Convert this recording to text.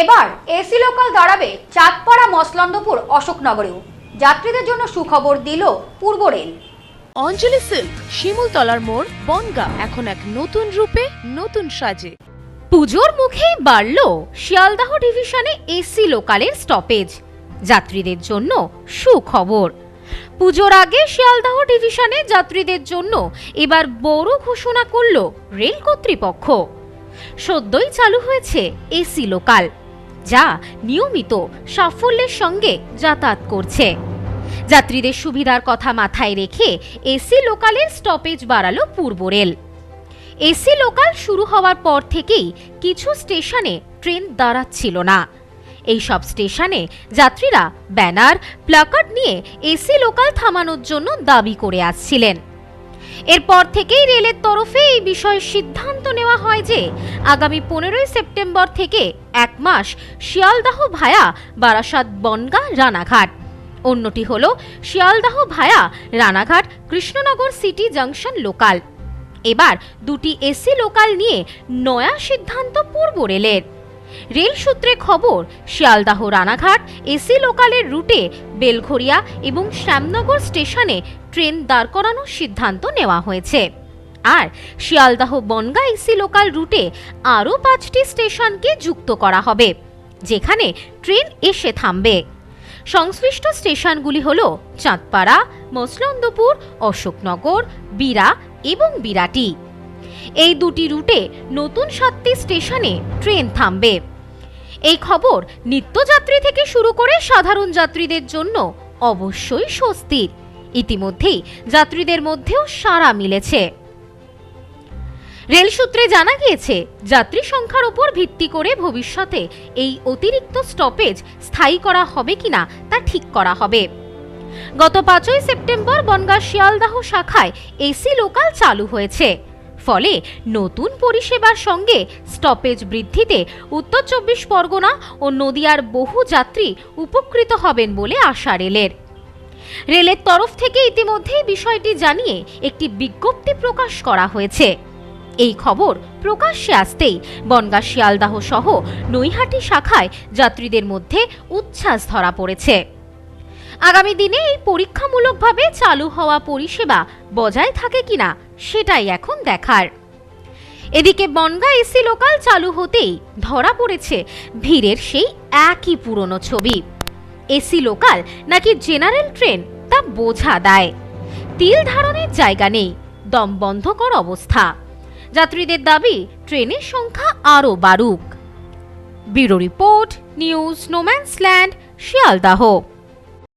এবার AC local দাঁড়াবে চাঁদপাড়া মসলন্দপুর অশোকনগরেও। যাত্রীদের জন্য সুখবর দিল পূর্ব রেল। অঞ্জলি সিল্ক শিমুলতলার মোড় বনগা এখন এক নতুন রূপে নতুন সাজে। পুজোর মুখেই বাড়ল শিয়ালদাহ ডিভিশনে এসি লোকালের স্টপেজ যাত্রীদের জন্য সুখবর। পুজোর আগে শিয়ালদাহ ডিভিশনে যাত্রীদের জন্য এবার বড় ঘোষণা করল রেল কর্তৃপক্ষ। সদ্যই চালু হয়েছে এসি লোকাল যা নিয়মিত সাফল্যের সঙ্গে যাতায়াত করছে। যাত্রীদের সুবিধার কথা মাথায় রেখে এসি লোকালের স্টপেজ বাড়ালো পূর্ব রেল। এসি লোকাল শুরু হওয়ার পর থেকেই কিছু স্টেশনে ট্রেন দাঁড়াচ্ছিল না। এই সব স্টেশনে যাত্রীরা ব্যানার, প্লাকার্ড নিয়ে এসি লোকাল থামানোর জন্য দাবি করে আসছিলেন। এরপর থেকেই রেলের তরফে এই বিষয়ে সিদ্ধান্ত নেওয়া হয় যে, আগামী পনেরোই সেপ্টেম্বর থেকে এক মাস শিয়ালদাহ ভায়া বারাসাত বনগা রানাঘাট। অন্যটি হল Sealdah via Ranaghat Krishnanagar city junction local. এবার দুটি এসি লোকাল নিয়ে নয়া সিদ্ধান্ত পূর্ব রেলের। রেল সূত্রে খবর, শিয়ালদাহ রানাঘাট, এসি লোকালের রুটে বেলঘরিয়া এবং শ্যামনগর স্টেশনে ট্রেন দাঁড় করানোর সিদ্ধান্ত নেওয়া হয়েছে। আর শিয়ালদাহ বনগা এসি লোকাল রুটে আরও পাঁচটি স্টেশনকে যুক্ত করা হবে, যেখানে ট্রেন এসে থামবে। সংশ্লিষ্ট স্টেশনগুলি হল চাঁদপাড়া, মসলন্দপুর, অশোকনগর, বিরা এবং বিরাটি। এই দুটি রুটে নতুন সাতটি স্টেশনে ট্রেন থামবে। এই খবর নিত্যযাত্রী থেকে শুরু করে সাধারণ যাত্রীদের জন্য অবশ্যই স্বস্তির। ইতিমধ্যেই যাত্রীদের মধ্যেও সাড়া মিলেছে। রেল সূত্রে জানা গিয়েছে, যাত্রী সংখ্যার উপর ভিত্তি করে ভবিষ্যতে এই অতিরিক্ত স্টপেজ স্থায়ী করা হবে কিনা তা ঠিক করা হবে। গত পাঁচই সেপ্টেম্বর বনগাঁ শিয়ালদাহ শাখায় এসি লোকাল চালু হয়েছে। ফলে নতুন পরিষেবার সঙ্গে স্টপেজ বৃদ্ধিতে উত্তর চব্বিশ পরগনা ও নদিয়ার বহু যাত্রী উপকৃত হবেন বলে আশা রেলের। রেলের তরফ থেকে ইতিমধ্যেই বিষয়টি জানিয়ে একটি বিজ্ঞপ্তি প্রকাশ করা হয়েছে। এই খবর প্রকাশ্যে আসতেই বনগা শিয়ালদাহ সহ নৈহাটি শাখায় যাত্রীদের মধ্যে উচ্ছ্বাস ধরা পড়েছে। আগামী দিনে এই পরীক্ষামূলকভাবে চালু হওয়া পরিষেবা বজায় থাকে কিনা সেটাই এখন দেখার। এদিকে বনগা এসি লোকাল চালু হতেই ধরা পড়েছে ভিড়ের সেই একই পুরনো ছবি। এসি লোকাল নাকি জেনারেল ট্রেন তা বোঝা দেয়। তিল ধারণের জায়গা নেই, দম বন্ধকর অবস্থা। যাত্রীদের দাবি, ট্রেনের সংখ্যা আরও বাড়ুক। Bureau report, news no man's land Sealdah.